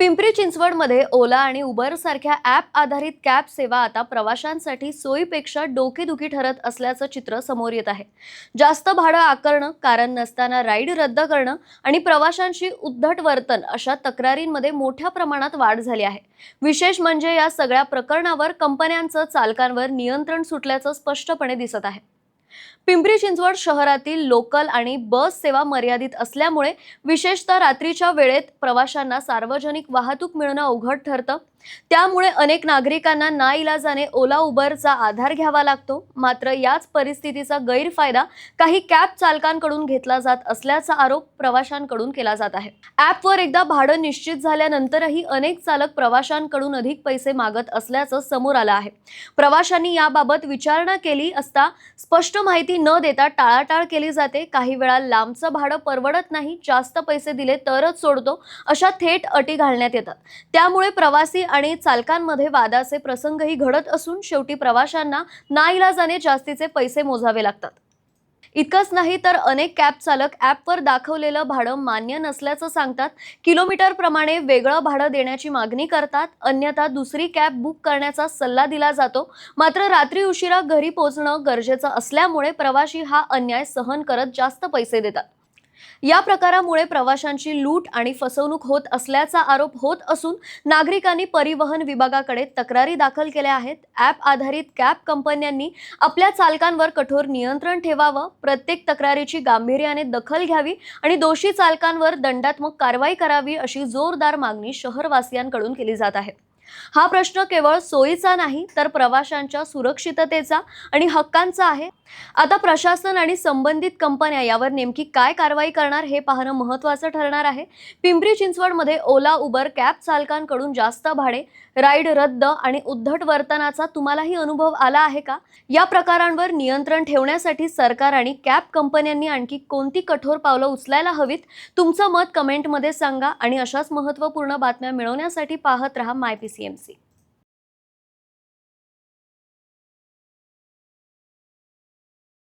पिंपरी चिंचवडमध्ये ओला आणि उबर सारख्या ॲप आधारित कॅब सेवा आता प्रवाशांसाठी सोयीपेक्षा डोकेदुखी ठरत असल्याचं चित्र समोर येत आहे. जास्त भाडं आकारणं कारण नसताना राईड रद्द करणं आणि प्रवाशांशी उद्धट वर्तन अशा तक्रारींमध्ये मोठ्या प्रमाणात वाढ झाली आहे. विशेष म्हणजे या सगळ्या प्रकरणावर कंपन्यांचं चालकांवर नियंत्रण सुटल्याचं स्पष्टपणे दिसत आहे. पिंपरी चिंचवड शहरातील लोकल आणि बस सेवा मर्यादित असल्यामुळे विशेषतः रात्रीच्या वेळेत प्रवाशांना सार्वजनिक वाहतूक मिळणं अवघड ठरतं. त्यामुळे अनेक नागरिकांना नाईलाजाने ओला उबरचा आधार घ्यावा लागतो. मात्र याच परिस्थितीचा गैरफायदा काही कॅब चालकांकडून घेतला जात असल्याचा आरोप प्रवाशांकडून केला जात आहे. ॲपवर एकदा भाडं निश्चित झाल्यानंतरही अनेक चालक प्रवाशांकडून अधिक पैसे मागत असल्याचं समोर आलं आहे. प्रवाशांनी याबाबत विचारणा केली असता स्पष्ट माहिती न देता टाळाटाळ केली जाते. काही वेळा लांबचं भाडं परवडत नाही जास्त पैसे दिले तरच सोडतो अशा थेट अटी घालण्यात येतात. त्यामुळे प्रवासी आणि चालकांमध्ये वादाचे प्रसंगही घडत असून शेवटी प्रवाशांना नाईलाजाने जास्तीचे पैसे मोजावे लागतात. इतकंच नाही तर अनेक कॅब चालक ॲपवर दाखवलेलं भाडं मान्य नसल्याचं सांगतात. किलोमीटरप्रमाणे वेगळं भाडं देण्याची मागणी करतात. अन्यथा दुसरी कॅब बुक करण्याचा सल्ला दिला जातो. मात्र रात्री उशिरा घरी पोहोचणं गरजेचं असल्यामुळे प्रवाशी हा अन्याय सहन करत जास्त पैसे देतात. या प्रकारामुळे प्रवाशांची लूट आणि फसवणूक होत असल्याचा आरोप होत असून नागरिकांनी परिवहन विभागाकडे तक्रारी दाखल केल्या आहेत. ॲप आधारित कॅब कंपन्यांनी आपल्या चालकांवर कठोर नियंत्रण ठेवावं प्रत्येक तक्रारीची गांभीर्याने दखल घ्यावी आणि दोषी चालकांवर दंडात्मक कारवाई करावी अशी जोरदार मागणी शहरवासियांकडून केली जात आहे. हा प्रश्न केवळ सोयीचा नाही तर प्रवाशांच्या सुरक्षिततेचा आणि हक्कांचा आहे. आता प्रशासन आणि संबंधित कंपन्या यावर नेमकी काय कारवाई करणार हे पाहणं महत्त्वाचं ठरणार आहे. पिंपरी चिंचवडमध्ये ओला उबर कॅब चालकांकडून जास्त भाडे राईड रद्द आणि उद्धट वर्तनाचा तुम्हालाही अनुभव आला आहे का? या प्रकारांवर नियंत्रण ठेवण्यासाठी सरकार आणि कॅब कंपन्यांनी आणखी कोणती कठोर पावलं उचलायला हवीत? तुमचं मत कमेंटमध्ये सांगा आणि अशाच महत्त्वपूर्ण बातम्या मिळवण्यासाठी पाहत रहा माय CMC.